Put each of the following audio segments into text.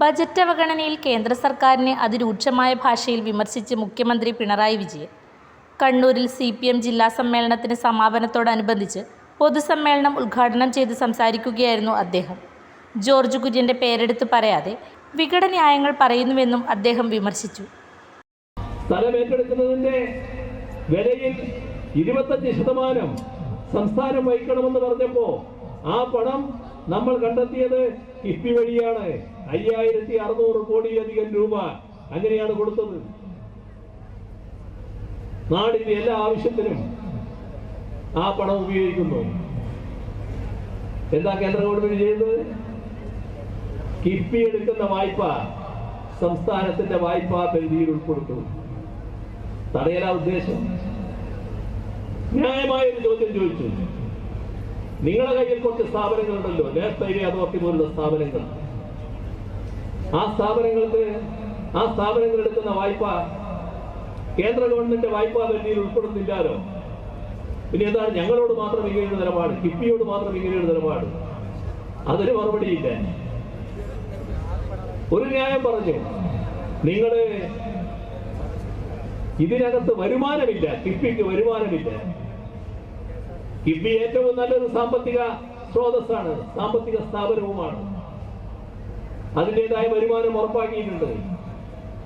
Budget അവഗണനയിൽ കേന്ദ്ര സർക്കാരിനെ അതിരൂക്ഷമായ ഭാഷയിൽ വിമർശിച്ച് മുഖ്യമന്ത്രി പിണറായി വിജയൻ. കണ്ണൂരിൽ സി പി എം ജില്ലാ സമ്മേളനത്തിന് സമാപനത്തോടനുബന്ധിച്ച് പൊതുസമ്മേളനം ഉദ്ഘാടനം ചെയ്ത് സംസാരിക്കുകയായിരുന്നു അദ്ദേഹം. ജോർജ് കുര്യന്റെ പേരെടുത്ത് പറയാതെ വിഘടന്യായങ്ങൾ പറയുന്നുവെന്നും അദ്ദേഹം വിമർശിച്ചു. സംസ്ഥാനം വഹിക്കണമെന്ന് പറഞ്ഞപ്പോ ആ പണം നമ്മൾ കണ്ടെത്തിയത് കിഫ്ബി വഴിയാണ്. അയ്യായിരത്തി അറുന്നൂറ് കോടിയിലധികം രൂപ അങ്ങനെയാണ് കൊടുത്തത്. നാടിന്റെ എല്ലാ ആവശ്യത്തിനും ആ പണം ഉപയോഗിക്കുന്നു. എന്താ കേന്ദ്ര ഗവൺമെന്റ് ചെയ്തത് കിഫ്ബി എടുക്കുന്ന വായ്പ സംസ്ഥാനത്തിന്റെ വായ്പാ പരിധിയിൽ ഉൾപ്പെടുത്തു. തടയലാ ഉദ്ദേശം. ന്യായമായ ഒരു ചോദ്യം ചോദിച്ചു. നിങ്ങളുടെ കയ്യിൽ കുറച്ച് സ്ഥാപനങ്ങളുണ്ടല്ലോ. നേരത്തെ അതോറിറ്റി പോലുള്ള സ്ഥാപനങ്ങൾ. ആ സ്ഥാപനങ്ങൾക്ക് ആ സ്ഥാപനങ്ങൾ എടുക്കുന്ന വായ്പ കേന്ദ്ര ഗവൺമെന്റ് വായ്പാ പരിധിയിൽ ഉൾപ്പെടുന്നില്ലാലോ പിന്നെ എന്താണ്? ഞങ്ങളോട് മാത്രം ഇങ്ങനെയൊരു നിലപാട് കിഫ്ബിയോട് മാത്രം ഇങ്ങനെയൊരു നിലപാട്. അതൊരു മറുപടിയില്ല. ഒരു ന്യായം പറഞ്ഞു. നിങ്ങൾ ഇതിനകത്ത് വരുമാനമില്ല കിഫ്ബിക്ക് വരുമാനമില്ല. കിഫ്ബി ഏറ്റവും നല്ലൊരു സാമ്പത്തിക സ്രോതസ്സാണ് സാമ്പത്തിക സ്ഥാപനവുമാണ്. അതിന്റെതായ വരുമാനം ഉറപ്പാക്കിയിട്ടുണ്ട്.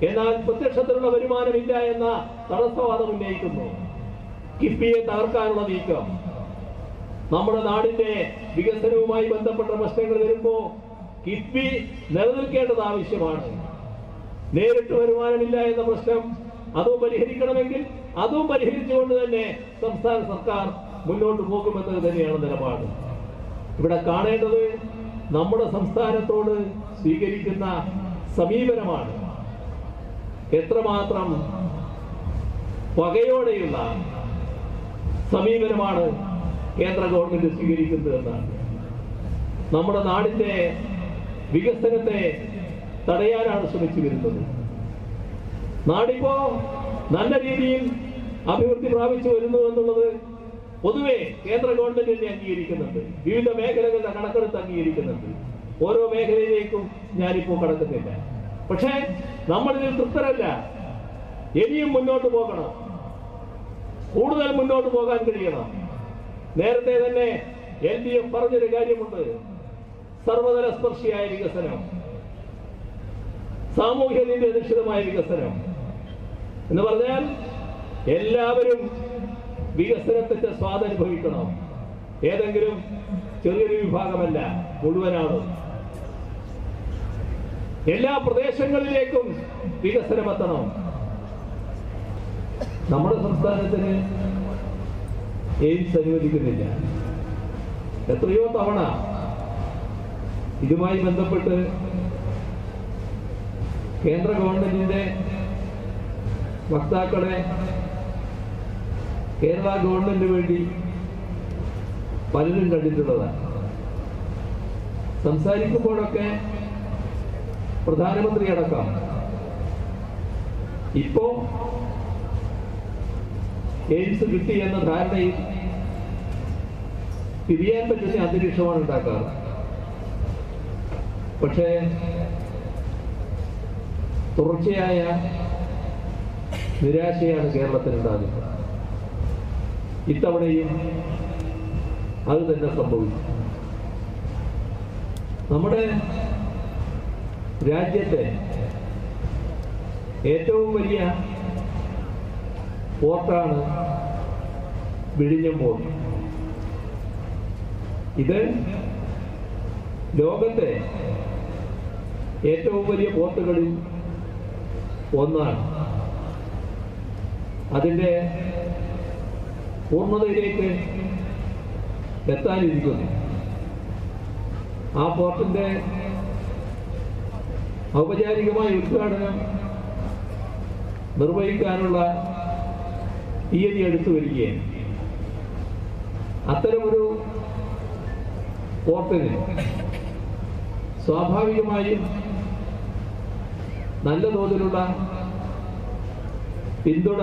എന്നാൽ പ്രത്യക്ഷത്തിലുള്ള വരുമാനമില്ല എന്ന തടസ്സവാദം ഉന്നയിക്കുന്നു. കിഫ്ബിയെ തകർക്കാനുള്ള നീക്കം. നമ്മുടെ നാടിന്റെ വികസനവുമായി ബന്ധപ്പെട്ട പ്രശ്നങ്ങൾ വരുമ്പോ കിഫ്ബി നിലനിൽക്കേണ്ടത് ആവശ്യമാണ്. നേരിട്ട് വരുമാനമില്ല എന്ന പ്രശ്നം അതും പരിഹരിക്കണമെങ്കിൽ അതും പരിഹരിച്ചുകൊണ്ട് തന്നെ സംസ്ഥാന സർക്കാർ മുന്നോട്ട് പോകുമെന്നത് തന്നെയാണ് നിലപാട്. ഇവിടെ കാണേണ്ടത് നമ്മുടെ സംസ്ഥാനത്തോട് സ്വീകരിക്കുന്ന സമീപനമാണ് എത്രമാത്രം വകയോടെയുള്ള സമീപനമാണ് കേന്ദ്ര ഗവൺമെന്റ് സ്വീകരിക്കുന്നത് എന്നാണ് നമ്മുടെ നാടിന്റെ വികസനത്തെ തടയാനാണ് ശ്രമിച്ചു വരുന്നത്. നാടിപ്പോ നല്ല രീതിയിൽ അഭിവൃദ്ധി പ്രാപിച്ചു വരുന്നു എന്നുള്ളത് പൊതുവെ കേന്ദ്ര ഗവൺമെന്റ് തന്നെ അംഗീകരിക്കുന്നുണ്ട്. വിവിധ മേഖലകളുടെ കണക്കെടുത്ത് അംഗീകരിക്കുന്നുണ്ട്. ഓരോ മേഖലയിലേക്കും ഞാനിപ്പോ കടക്കുന്നില്ല. പക്ഷേ നമ്മളിതിൽ തൃപ്തരല്ല. ഇനിയും മുന്നോട്ട് പോകണം. കൂടുതൽ മുന്നോട്ട് പോകാൻ കഴിയണം. നേരത്തെ തന്നെ എൽ ഡി എഫ് പറഞ്ഞൊരു കാര്യമുണ്ട്. സർവതല സ്പർശിയായ വികസനം. സാമൂഹ്യ നീതി അധിഷ്ഠിതമായ വികസനം. എന്ന് പറഞ്ഞാൽ എല്ലാവരും വികസനത്തിന്റെ സ്വാദനുഭവിക്കണം ഏതെങ്കിലും ചെറിയൊരു വിഭാഗമല്ല മുഴുവനാണ്. എല്ലാ പ്രദേശങ്ങളിലേക്കും വികസനം എത്തണം. നമ്മുടെ സംസ്ഥാനത്തിന് എയിംസ് അനുവദിക്കുന്നില്ല. എത്രയോ തവണ ഇതുമായി ബന്ധപ്പെട്ട് കേന്ദ്ര ഗവൺമെന്റിന്റെ വക്താക്കളെ കേരള ഗവൺമെന്റിന് വേണ്ടി പലരും കണ്ടിട്ടുള്ളതാണ്. സംസാരിക്കുമ്പോഴൊക്കെ പ്രധാനമന്ത്രി അടക്കം. ഇപ്പോ എയിംസ് കിട്ടി എന്ന ധാരണയിൽ തിരിയാൻ പറ്റുന്ന അന്തരീക്ഷമാണ് ഉണ്ടാക്കാറ്. പക്ഷേ തുടർച്ചയായ നിരാശയാണ് കേരളത്തിനുണ്ടാകുന്നത് ഇത്തവണയും അത് തന്നെ സംഭവിച്ചു. നമ്മുടെ രാജ്യത്തെ ഏറ്റവും വലിയ പോർട്ടാണ് വിഴിഞ്ഞം പോർട്ട്. ഇത് ലോകത്തെ ഏറ്റവും വലിയ പോർട്ടുകളിൽ ഒന്നാണ്. അതിന്റെ പൂർണതയിലേക്ക് എത്താനിരിക്കുന്നു. ആ പോർട്ടിന്റെ ഔപചാരികമായ ഉദ്ഘാടനം നിർവഹിക്കാനുള്ള തീയതി എടുത്തു വരികയാണ്. അത്തരമൊരു പോർട്ടിന് സ്വാഭാവികമായും നല്ല തോതിലുള്ള പിന്തുണ